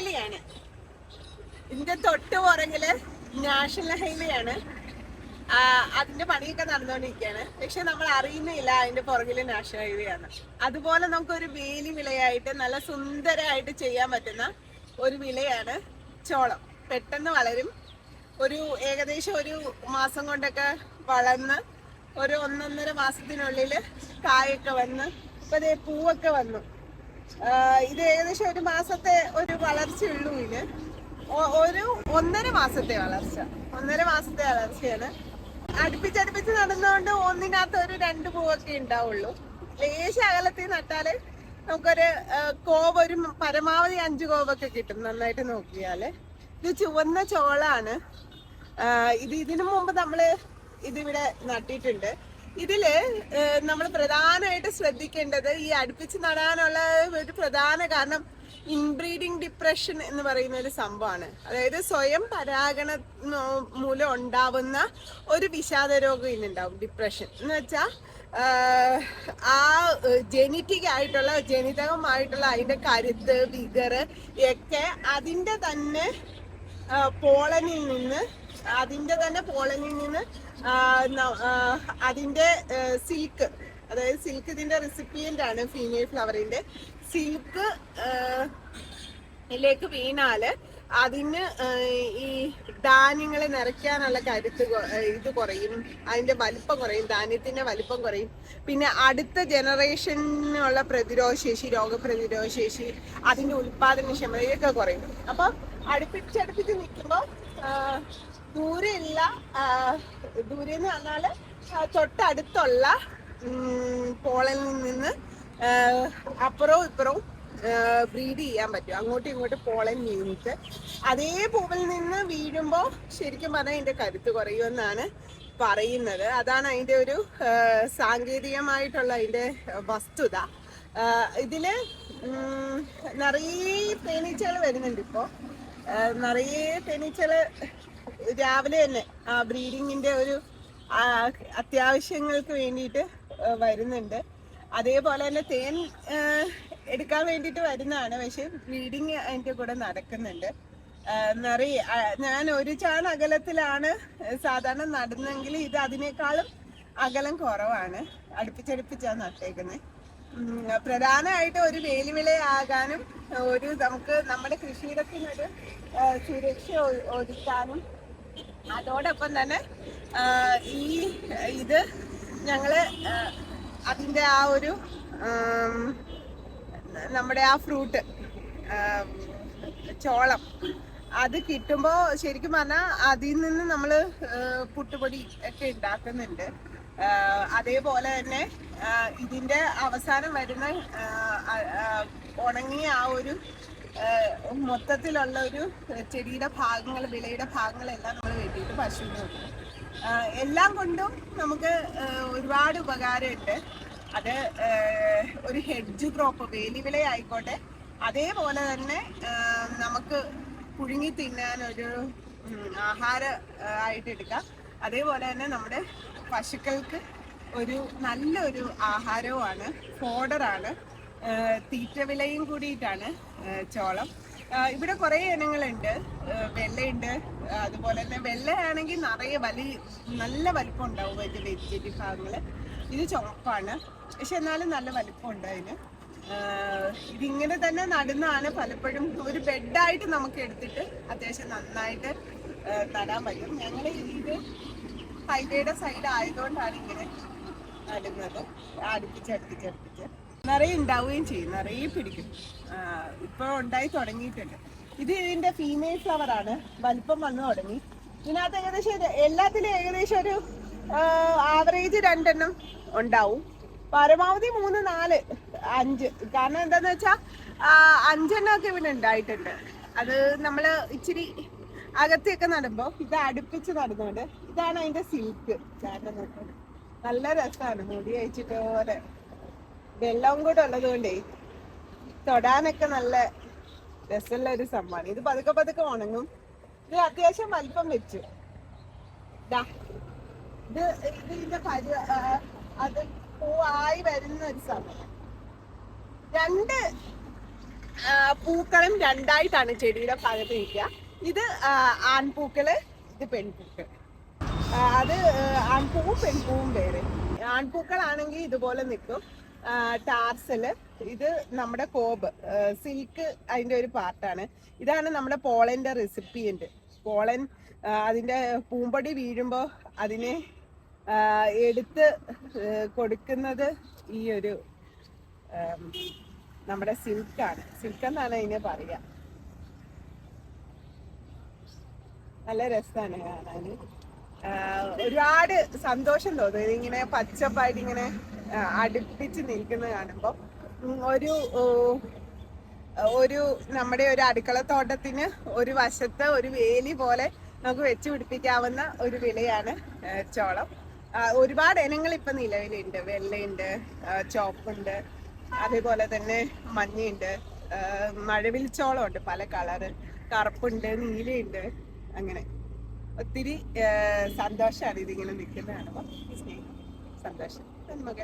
വേലിയാണ് ഇതിന്റെ തൊട്ട് പുറകിൽ നാഷണൽ ഹൈവേ ആണ് അതിന്റെ പണിയൊക്കെ നടന്നുകൊണ്ടിരിക്കുകയാണ്. പക്ഷെ നമ്മൾ അറിയുന്നില്ല അതിന്റെ പുറകിൽ നാഷണൽ ഹൈവേ ആണ് അതുപോലെ നമുക്ക് ഒരു വേലി വിളയായിട്ട് നല്ല സുന്ദരമായിട്ട് ചെയ്യാൻ പറ്റുന്ന ഒരു വിളയാണ് ചോളം. പെട്ടെന്ന് വളരും. ഒരു ഏകദേശം ഒരു മാസം കൊണ്ടൊക്കെ വളർന്ന് ഒരു ഒന്നൊന്നര മാസത്തിനുള്ളിൽ കായൊക്കെ വന്ന് ഇപ്പൊ പൂവൊക്കെ വന്നു. ഇത് ഏകദേശം ഒരു മാസത്തെ ഒരു വളർച്ചയുള്ളൂ ഇതിന് ഒ- ഒരു ഒന്നര മാസത്തെ വളർച്ച. ഒന്നര മാസത്തെ വളർച്ചയാണ്. അടുപ്പിച്ചടുപ്പിച്ച് നടന്നുകൊണ്ട് ഒന്നിനകത്ത് ഒരു രണ്ട് പൂവൊക്കെ ഉണ്ടാവുള്ളൂ. ലേശം അകലത്തിൽ നട്ടാൽ നമുക്കൊരു കോവ് ഒരു പരമാവധി അഞ്ച് കോവൊക്കെ കിട്ടും നന്നായിട്ട് നോക്കിയാൽ. ഇത് ചുവന്ന ചോളാണ്. ഇത് ഇതിനു മുമ്പ് നമ്മൾ ഇതിവിടെ നട്ടിട്ടുണ്ട്. ഇതിൽ നമ്മൾ പ്രധാനമായിട്ട് ശ്രദ്ധിക്കേണ്ടത് ഈ അടുപ്പിച്ച് നടാനുള്ള ഒരു പ്രധാന കാരണം ഇൻബ്രീഡിങ് ഡിപ്രഷൻ എന്ന് പറയുന്ന ഒരു സംഭവമാണ്. അതായത് സ്വയം പരാഗണ മൂലം ഉണ്ടാവുന്ന ഒരു വിഷാദ രോഗം ഇന്നുണ്ടാവും ഡിപ്രഷൻ എന്ന് വെച്ചാൽ ആ ജെനറ്റിക് ആയിട്ടുള്ള ജനിതകമായിട്ടുള്ള അതിന്റെ കരുത്ത് വിഗറ് ഒക്കെ അതിന്റെ തന്നെ പോളനിൽ നിന്ന് അതിന്റെ തന്നെ പോളനിൽ നിന്ന് അതിന്റെ സിൽക്ക് അതായത് സിൽക്ക് ഇതിന്റെ റെസിപ്പിയന്റ് ആണ് ഫീമെയിൽ ഫ്ലവറിന്റെ സിൽക്ക് ിലേക്ക് വീണാൽ അതിന് ഈ ധാന്യങ്ങളെ നിറയ്ക്കാനുള്ള കരുത്ത് ഇത് കുറയും. അതിന്റെ വലിപ്പം കുറയും ധാന്യത്തിന്റെ വലിപ്പം കുറയും. പിന്നെ അടുത്ത ജനറേഷനുള്ള പ്രതിരോധ ശേഷി രോഗപ്രതിരോധ ശേഷി അതിന്റെ ഉൽപാദനക്ഷമതയൊക്കെ കുറയും. അപ്പൊ അടുപ്പിച്ചടുപ്പിച്ച് നിൽക്കുമ്പോൾ ദൂരെയുള്ള ദൂരെ എന്ന് പറഞ്ഞാൽ ആ, തൊട്ടടുത്തുള്ള പോളയിൽ നിന്ന് അപ്പുറവും ഇപ്പുറവും ബ്രീഡ് ചെയ്യാൻ പറ്റും. അങ്ങോട്ടും ഇങ്ങോട്ടും പോളൻ വീണിട്ട് അതേ പൂവിൽ നിന്ന് വീഴുമ്പോൾ ശരിക്കും പറഞ്ഞാൽ അതിന്റെ കരുത്ത് കുറയുമെന്നാണ് പറയുന്നത്. അതാണ് അതിന്റെ ഒരു സാങ്കേതികമായിട്ടുള്ള അതിന്റെ വസ്തുത. ഇതിൽ നിറയെ തേനീച്ചകൾ വരുന്നുണ്ട് ഇപ്പോ. ആ, നിറയെ തേനീച്ചകൾ രാവിലെ തന്നെ ആ ബ്രീഡിങ്ങിന്റെ ഒരു അത്യാവശ്യങ്ങൾക്ക് വേണ്ടിയിട്ട് വരുന്നുണ്ട്. അതേപോലെ തന്നെ തേൻ എടുക്കാൻ വേണ്ടിയിട്ട് വരുന്നതാണ്. പക്ഷെ ബ്രീഡിങ് അതിന്റെ കൂടെ നടക്കുന്നുണ്ട്. നിറയെ ഞാൻ ഒരു ചാൺ അകലത്തിലാണ് സാധാരണ നടുന്നെങ്കിൽ ഇത് അതിനേക്കാളും അകലം കുറവാണ്. അടുപ്പിച്ചടുപ്പിച്ചാണ് നട്ടേക്കുന്നത് പ്രധാനമായിട്ട് ഒരു വേലിവിളയാകാനും ഒരു നമുക്ക് നമ്മുടെ കൃഷിയിടത്തിനൊരു സുരക്ഷ ഒരുക്കാനും അതോടൊപ്പം തന്നെ ഈ ഇത് ഞങ്ങൾ അതിന്റെ ആ ഒരു നമ്മുടെ ആ ഫ്രൂട്ട് ചോളം അത് കിട്ടുമ്പോൾ ശരിക്കും പറഞ്ഞാൽ അതിൽ നിന്ന് നമ്മൾ പുട്ടുപൊടി ഒക്കെ ഉണ്ടാക്കുന്നുണ്ട്. അതേപോലെ തന്നെ ഇതിന്റെ അവസാനം വരുന്ന ഉണങ്ങിയ ആ ഒരു മൊത്തത്തിലുള്ള ഒരു ചെടിയുടെ ഭാഗങ്ങൾ വിളയുടെ ഭാഗങ്ങളെല്ലാം നമ്മൾ വെട്ടിയിട്ട് പശുവിന് കൊടുക്കും എല്ലാം കൊണ്ടും നമുക്ക് ഒരുപാട് ഉപകാരമുണ്ട്. അത് ഒരു ഹെഡ്ജ് ക്രോപ്പ് വേലിവിള ആയിക്കോട്ടെ. അതേപോലെ തന്നെ നമുക്ക് പുഴുങ്ങി തിന്നാൻ ഒരു ആഹാര ആയിട്ട് എടുക്കാം. അതേപോലെ തന്നെ നമ്മുടെ പശുക്കൾക്ക് ഒരു നല്ലൊരു ആഹാരവുമാണ്. ഫോഡറാണ്. തീറ്റ വിലയും കൂടിയിട്ടാണ് ചോളം. ഇവിടെ കുറേ ഇനങ്ങളുണ്ട്. വെള്ളയുണ്ട്. അതുപോലെ തന്നെ വെള്ളയാണെങ്കിൽ നിറയെ വലിയ നല്ല വലിപ്പം ഉണ്ടാവും അതിന്റെ വെജിറ്റബിൾ ഭാഗങ്ങൾ. ഇത് ചുവപ്പാണ്. പക്ഷെ എന്നാലും നല്ല വലിപ്പമുണ്ട് അതിന്. ഇതിങ്ങനെ തന്നെ നടുന്നതാണ് പലപ്പോഴും. ഒരു ബെഡായിട്ട് നമുക്ക് എടുത്തിട്ട് അത്യാവശ്യം നന്നായിട്ട് തരാൻ പറ്റും. ഞങ്ങൾ ഇത് ഹൈവേയുടെ സൈഡ് ആയതുകൊണ്ടാണ് ഇങ്ങനെ നടുന്നത്. അടുപ്പിച്ച് അടുപ്പിച്ച് അടുപ്പിച്ച്. നിറയെ ഉണ്ടാവുകയും ചെയ്യും നിറയെ പിടിക്കും. ഇപ്പൊ ഉണ്ടായി തുടങ്ങിയിട്ടുണ്ട്. ഇത് ഇതിന്റെ ഫീമെയിൽ ഫ്ലവർ ആണ്. വലിപ്പം വന്നു തുടങ്ങി. ഇതിനകത്ത് ഏകദേശം എല്ലാത്തിലും ഏകദേശം ഒരു ആവറേജ് രണ്ടെണ്ണം ഉണ്ടാവും. പരമാവധി മൂന്ന് നാല് അഞ്ച്. കാരണം എന്താന്ന് വെച്ചാൽ ആ, അഞ്ചെണ്ണം ഒക്കെ ഇവിടെ ഉണ്ടായിട്ടുണ്ട്. അത് നമ്മൾ ഇച്ചിരി അകത്തൊക്കെ നടുമ്പോൾ ഇത് അടുപ്പിച്ച് നടുന്നുണ്ട്. ഇതാണ് അതിന്റെ സിൽക്ക് ചേട്ടൻ നോക്കുന്നത് നല്ല രസമാണ് മുടി അയച്ചിട്ട് വെള്ളവും കൂടെ ഉള്ളത് കൊണ്ടേ തൊടാനൊക്കെ നല്ല രസമുള്ള ഒരു സംഭവമാണ്. ഇത് പതുക്കെ പതുക്കെ ഉണങ്ങും. ഇത് അത്യാവശ്യം വലിപ്പം വെച്ചു. ഇത് ഇത് ഇതിന്റെ പരി അത് പൂവായി വരുന്ന ഒരു സമയം രണ്ട് പൂക്കളും രണ്ടായിട്ടാണ് ചെടിയുടെ ഭാഗത്ത് നിൽക്കുക. ഇത് ആൺപൂക്കൾ ഇത് പെൺപൂക്കൾ. അത് ആൺപൂവും പെൺപൂവും വേറെ. ആൺപൂക്കളാണെങ്കിൽ ഇതുപോലെ നിൽക്കും. ടാർസൽ. ഇത് നമ്മുടെ കോബ്. സിൽക്ക് അതിന്റെ ഒരു പാർട്ടാണ്. ഇതാണ് നമ്മുടെ പോളന്റെ റെസിപ്പിയന്റ്. പോളൻ അതിന്റെ പൂമ്പൊടി വീഴുമ്പോൾ അതിനെ എടുത്ത് കൊടുക്കുന്നത് ഈ ഒരു നമ്മുടെ സിൽക്കാണ്. സിൽക്ക് എന്നാണ് അതിനെ പറയുക നല്ല രസമാണ് കാണാൻ ഒരുപാട് സന്തോഷം തോന്നും. ഇങ്ങനെ പച്ചപ്പായിട്ട് ഇങ്ങനെ അടുപ്പിച്ച് നിൽക്കുന്നത് കാണുമ്പോൾ ഒരു ഒരു നമ്മുടെ ഒരു അടുക്കളത്തോട്ടത്തിന് ഒരു വശത്ത് ഒരു വേലി പോലെ നമുക്ക് വെച്ച് പിടിപ്പിക്കാവുന്ന ഒരു വിലയാണ് ചോളം. ഒരുപാട് ഇനങ്ങൾ ഇപ്പം നിലവിലുണ്ട്. വെള്ളയുണ്ട് ചോപ്പുണ്ട് അതേപോലെ തന്നെ മഞ്ഞയുണ്ട് മഴവിൽ ചോളമുണ്ട് പല കളറ്. കറുപ്പുണ്ട് നീലയുണ്ട് അങ്ങനെ. ഒത്തിരി സന്തോഷമാണ് ഇതിങ്ങനെ നിൽക്കുന്നത് കാണുമ്പോൾ സ്നേഹം സന്തോഷം. ನನ್ನ ಮಗ